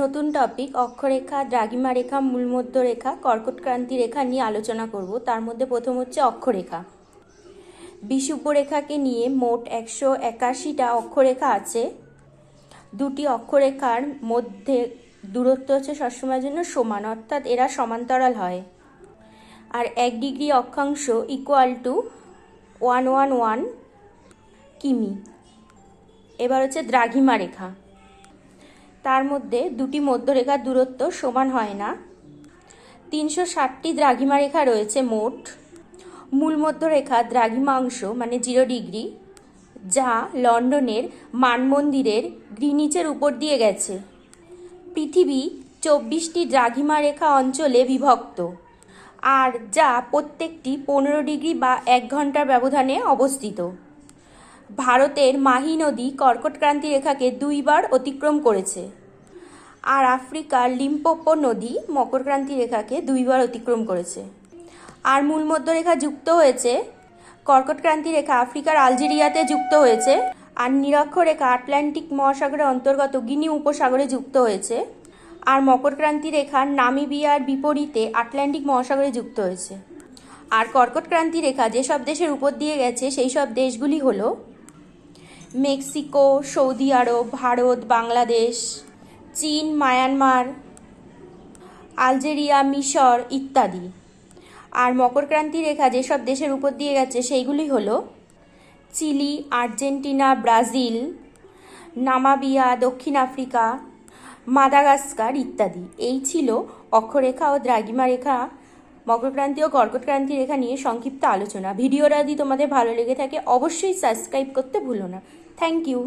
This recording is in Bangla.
নতুন টপিক অক্ষরেখা দ্রাঘিমা রেখা মূলমধ্য রেখা কর্কট ক্রান্তি রেখা নিয়ে আলোচনা করব। তার মধ্যে প্রথম হচ্ছে অক্ষরেখা। বিষুব্য রেখাকে নিয়ে মোট একশো একাশিটা অক্ষরেখা আছে। দুটি অক্ষরেখার মধ্যে দূরত্ব হচ্ছে সবসময়ের জন্য সমান, অর্থাৎ এরা সমান্তরাল হয়। আর এক ডিগ্রি অক্ষাংশ equal to one one one কিমি। এবার হচ্ছে দ্রাঘিমা রেখা তার মধ্যে দুটি মধ্যরেখার দূরত্ব সমান হয় না। তিনশো ষাটটি দ্রাঘিমা রেখা রয়েছে মোট। মূল মধ্যরেখা দ্রাঘিমাংশ মানে জিরো ডিগ্রি, যা লন্ডনের মানমন্দিরের গ্রিনিচের উপর দিয়ে গেছে। পৃথিবী চব্বিশটি দ্রাঘিমা রেখা অঞ্চলে বিভক্ত, আর যা প্রত্যেকটি পনেরো ডিগ্রি বা এক ঘণ্টার ব্যবধানে অবস্থিত। ভারতের মাহি নদী কর্কটক্রান্তি রেখাকে দুইবার অতিক্রম করেছে। আর আফ্রিকার লিম্পোপো নদী মকরক্রান্তি রেখাকে দুইবার অতিক্রম করেছে। আর মূল মধ্যরেখা যুক্ত হয়েছে কর্কটক্রান্তি রেখা আফ্রিকার আলজেরিয়াতে যুক্ত হয়েছে, আর নিরক্ষরেখা আটলান্টিক মহাসাগরের অন্তর্গত গিনি উপসাগরে যুক্ত হয়েছে, আর মকরক্রান্তি রেখা নামিবিয়ার বিপরীতে আটলান্টিক মহাসাগরে যুক্ত হয়েছে। আর কর্কটক্রান্তি রেখা যেসব দেশের উপর দিয়ে গেছে, সেই সব দেশগুলি হলো মেক্সিকো, সৌদি আরব, ভারত, বাংলাদেশ, চীন, মায়ানমার, আলজেরিয়া, মিশর ইত্যাদি। আর মকরক্রান্তি রেখা যেসব দেশের উপর দিয়ে গেছে, সেইগুলি হলো চিলি, আর্জেন্টিনা, ব্রাজিল, নামাবিয়া, দক্ষিণ আফ্রিকা, মাদাগাস্কার ইত্যাদি। এই ছিল অক্ষরেখা ও দ্রাঘিমা রেখা মকরক্রান্তি ও কর্কটক্রান্তি রেখা নিয়ে সংক্ষিপ্ত আলোচনা। ভিডিওটা যদি তোমাদের ভালো লেগে থাকে, অবশ্যই সাবস্ক্রাইব করতে ভুলো না। Thank you